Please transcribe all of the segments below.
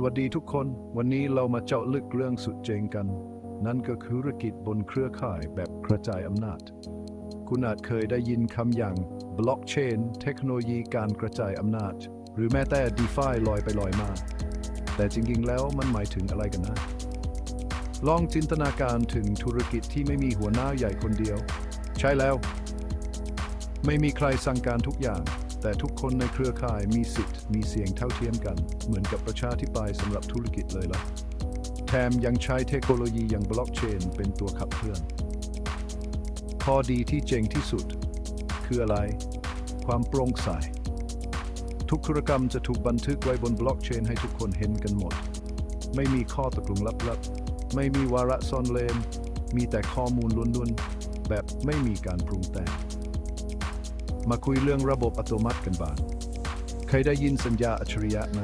สวัสดีทุกคน วันนี้เรามาเจาะลึกเรื่องสุดเจงกัน นั่นก็คือธุรกิจบนเครือข่ายแบบกระจายอำนาจ คุณอาจเคยได้ยินคำอย่างบล็อกเชนเทคโนโลยีการกระจายอำนาจ หรือแม้แต่ DeFi ลอยไปลอยมา แต่จริงๆแล้วมันหมายถึงอะไรกันนะ ลองจินตนาการถึงธุรกิจที่ไม่มีหัวหน้าใหญ่คนเดียว ใช่แล้ว ไม่มีใครสั่งการทุกอย่าง แต่ทุกคนในเครือข่ายมีสิทธิ์มีเสียงเท่าเทียมกัน เหมือนกับประชาธิปไตยสำหรับธุรกิจเลยล่ะแถมยังใช้เทคโนโลยีอย่างบล็อกเชนเป็นตัวขับเคลื่อนข้อดีที่เจ๋งที่สุด คืออะไร ความโปร่งใสทุกธุรกรรมจะถูกบันทึกไว้บนบล็อกเชนให้ทุกคนเห็นกันหมด ไม่มีข้อตกลงลับๆ ไม่มีวาระซ่อนเลน มีแต่ข้อมูลล้วนๆ แบบไม่มีการปรุงแต่ง มาคุยเรื่องระบบอัตโนมัติกันบ้างเคยได้ยินสัญญาอัจฉริยะไหม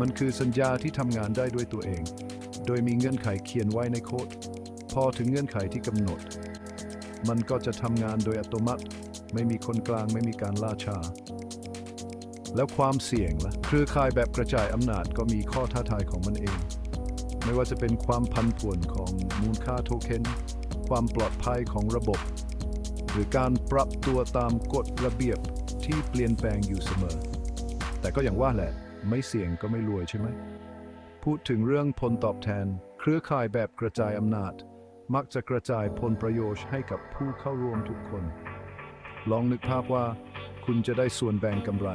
มันคือสัญญาที่ทำงานได้ด้วยตัวเอง โดยมีเงื่อนไขเขียนไว้ในโค้ด พอถึงเงื่อนไขที่กำหนด มันก็จะทำงานโดยอัตโนมัติ ไม่มีคนกลางไม่มีการล่าช้าแล้วความเสี่ยงล่ะเครือข่ายแบบกระจายอำนาจก็มีข้อท้าทายของมันเอง ไม่ว่าจะเป็นความพันผวนของมูลค่าโทเค็น ความปลอดภัยของระบบ รือการปรับตัวตามกฎระเบียบที่เปลี่ยนแปลงอยู่เสมอ แต่ก็อย่างว่าแหละ ไม่เสี่ยงก็ไม่รวยใช่ไหม พูดถึงเรื่องผลตอบแทน เครือข่ายแบบกระจายอำนาจ มักจะกระจายผลประโยชน์ให้กับผู้เข้าร่วมทุกคน ลองนึกภาพว่า คุณจะได้ส่วนแบ่งกำไร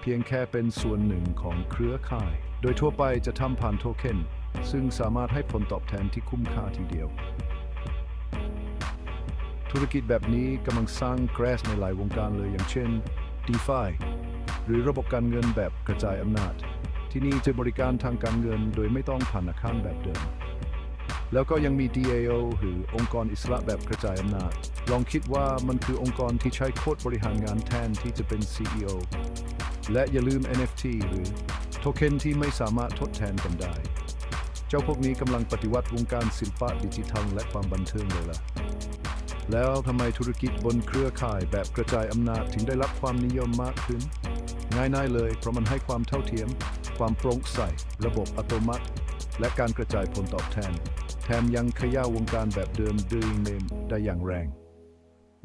เพียงแค่เป็นส่วนหนึ่งของเครือข่าย โดยทั่วไปจะทำผ่านโทเค็นซึ่งสามารถให้ผลตอบแทนที่คุ้มค่าทีเดียว ธุรกิจแบบนี้กำลังสร้างแกรสในหลายวงการเลยอย่างเช่น DeFi หรือระบบการเงินแบบกระจายอำนาจ ที่นี่จะบริการทางการเงินโดยไม่ต้องผ่านอาคารแบบเดิม แล้วก็ยังมี DAO หรือองค์กรอิสระแบบกระจายอำนาจ ลองคิดว่ามันคือองค์กรที่ใช้โค้ดบริหารงานแทนที่จะเป็น CEO และอย่าลืม NFT หรือโทเค็นที่ไม่สามารถทดแทนกันได้ เจ้าพวกนี้กำลังปฏิวัติวงการศิลปะดิจิทัลและความบันเทิงเลยล่ะ แล้วทำไมธุรกิจบนเครือข่ายแบบกระจายอำนาจถึงได้รับความนิยมมากขึ้น ง่ายๆเลย เพราะมันให้ความเท่าเทียม ความโปร่งใส ระบบอัตโนมัติ และการกระจายผลตอบแทน แถมยังขย่าวงการแบบเดิมดึงเนมได้อย่างแรง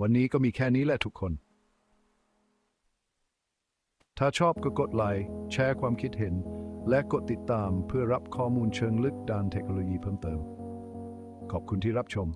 วันนี้ก็มีแค่นี้แหละทุกคน ถ้าชอบก็กดไลค์แชร์ความคิดเห็น และกดติดตามเพื่อรับข้อมูลเชิงลึกด้านเทคโนโลยีเพิ่มเติม ขอบคุณที่รับชม